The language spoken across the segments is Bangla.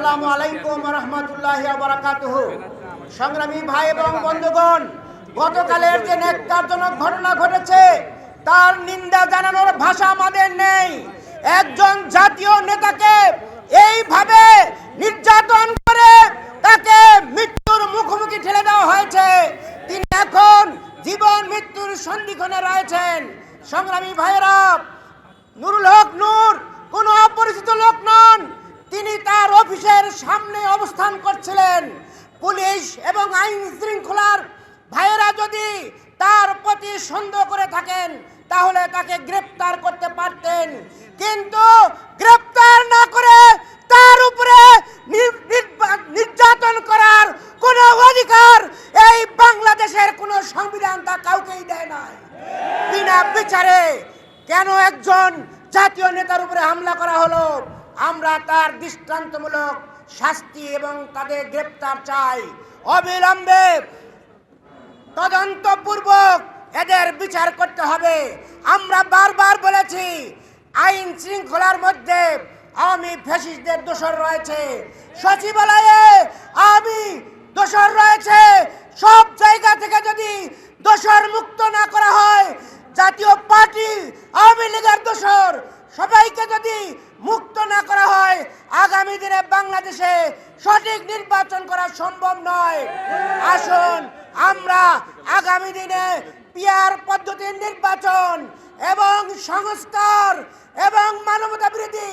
আসসালামু আলাইকুম রহমতুল্লাহ বরাকাত সংগ্রামী ভাই এবং বন্ধুগণ, গতকালের যে নেককারজনক ঘটনা ঘটেছে, তার নিন্দা জানানোর ভাষা আমাদের নেই। একজন জাতীয় নেতাকে এইভাবে নির্যাতন করে তাকে অফিসের সামনে অবস্থান করছিলেন। পুলিশ এবং আইন শৃঙ্খলার ভাইয়েরা যদি তার প্রতি সন্দেহ করে থাকেন, তাহলে তাকে গ্রেপ্তার করতে পারতেন। কিন্তু গ্রেপ্তার না করে তার উপরে নির- নির্যাতন করার কোনো অধিকার এই বাংলাদেশের কোনো সংবিধান তা কাউকেই দেয় না বিনা বিচারে কেন একজন জাতীয় নেতার উপরে হামলা করা হলো? আমরা তার দৃষ্টান্তমূলক শাস্তি এবং তাদের গ্রেপ্তার চাই। অবিলম্বে তদন্তপূর্বক এদের বিচার করতে হবে। আমরা বারবার বলেছি, আইন শৃঙ্খলার মধ্যে আমি ফ্যাসিস্টদের দোষর রয়েছে। সচিবালয়ে আমি দোষর রয়েছে। সব জায়গা থেকে যদি দোষর মুক্ত না করা হয়, জাতীয় পার্টি আওয়ামী লীগের দোষর সবাইকে যদি মুক্ত না করা হয়, আগামী দিনে বাংলাদেশে সঠিক নির্বাচন করা সম্ভব নয়। আসুন, আমরা আগামী দিনে পিয়ার পদ্ধতির নির্বাচন এবং সংস্কার এবং মানবতা বিরোধী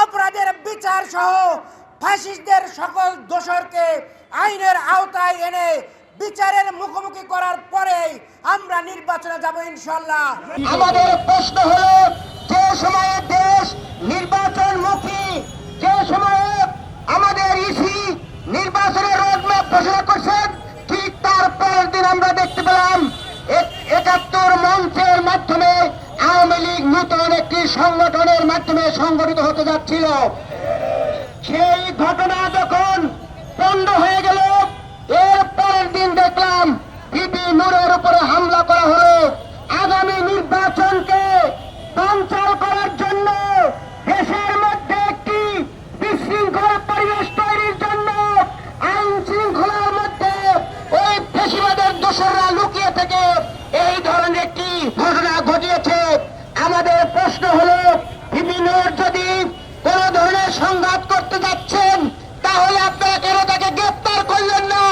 অপরাধের বিচার সহ ফাসিস্টদের সকল দোষরকে আইনের আওতায় এনে বিচারের মুখোমুখি করার পরেই আমরা নির্বাচনে যাব ইনশাল্লাহ আমাদের প্রশ্ন হলো সময়ে দেশ নির্বাচনমুখী যে সময়ে আমাদের ইসি নির্বাচনের রোডম্যাপ ঘোষণা করছেন, ঠিক তার পরের দিন আমরা দেখতে পেলাম একাত্তর মঞ্চের মাধ্যমে আওয়ামী লীগ নূতন একটি সংগঠনের মাধ্যমে সংগঠিত হতে যাচ্ছিল। সেই ঘটনা যখন পণ্ড হয়ে গেল, এর পরের দিন দেখলাম বিপি নূরের উপরে হামলা করা হলো। আগামী নির্বাচনকে বানচাল করার জন্য দেশের মধ্যে একটি বিশৃঙ্খল পরিবেশ তৈরির জন্য আইন শৃঙ্খলার মধ্যে ওই ফেসিবাদের দোসররা লুকিয়ে থেকে এই ধরনের একটি ঘটনা ঘটিয়েছে আমাদের প্রশ্ন হলো বিভিন্ন যদি কোন ধরনের সংঘাত করতে যাচ্ছেন তাহলে আপনারা কেন তাকে গ্রেপ্তার করলেন না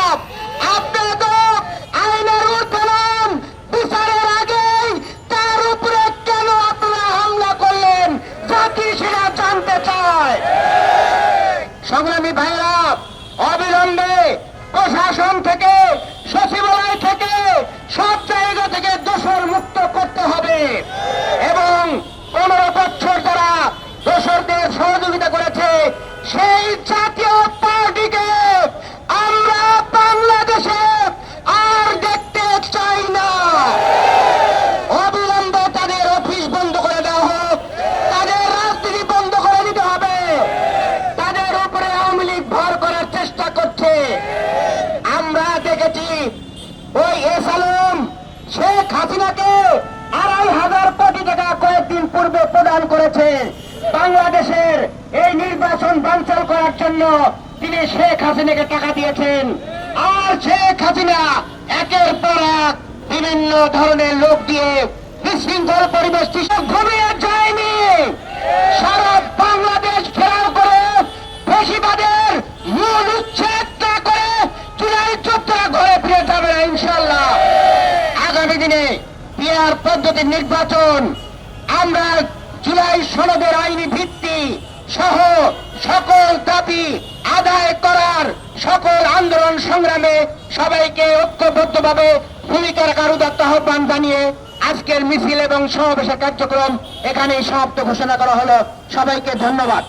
আপনারা তো আইনের উত্তোলন বিচারের আগেই তার উপরে কেন আপনারা হামলা করলেন জাতি সেটা জানতে চায় সংগ্রামী ভাইরা অবিলম্বে প্রশাসন থেকে সচিবালয় থেকে সব জায়গা থেকে দোষর মুক্ত করতে হবে এবং পনেরো বছর যারা দোষরদের সহযোগিতা করেছে সেই জাতীয় পার্টিকে আমরা বাংলাদেশে আর দেখতে চাই না অবিলম্বে তাদের অফিস বন্ধ করে দেওয়া হোক তাদের রাজনীতি বন্ধ করে দিতে হবে তাদের উপরে আওয়ামী লীগ ভর করার চেষ্টা করছে আমরা দেখেছি ওই এস আলম শেখ হাসিনাকে আড়াই হাজার কোটি টাকা কয়েকদিন পূর্বে প্রদান করেছে। বাংলাদেশের এই নির্বাচন বানচাল করার জন্য তিনি শেখ হাসিনাকে টাকা দিয়েছেন। আর শেখ হাসিনা একের পর এক বিভিন্ন ধরনের লোক দিয়ে বিশৃঙ্খল পরিবেশটি সব ঘুমিয়ে যায়নি। সারা বাংলাদেশ ফেরাও করে ফেসিবাদের মূল উচ্ছেদ না করে চুলাই চোদ্দরা ঘরে ফিরে যাবে না ইনশাল্লাহ আগামী দিনে পিয়ার পদ্ধতির নির্বাচন। আমরা জুলাই সনদের আইনি ভিত্তি সহ সকল দাবি আদায় করার সকল আন্দোলন সংগ্রামে সবাইকে ঐক্যবদ্ধভাবে ভূমিকা রাখার উদাত্ত আহ্বান জানিয়ে আজকের মিছিল এবং সমাবেশের কার্যক্রম এখানেই সমাপ্ত ঘোষণা করা হলো। সবাইকে ধন্যবাদ।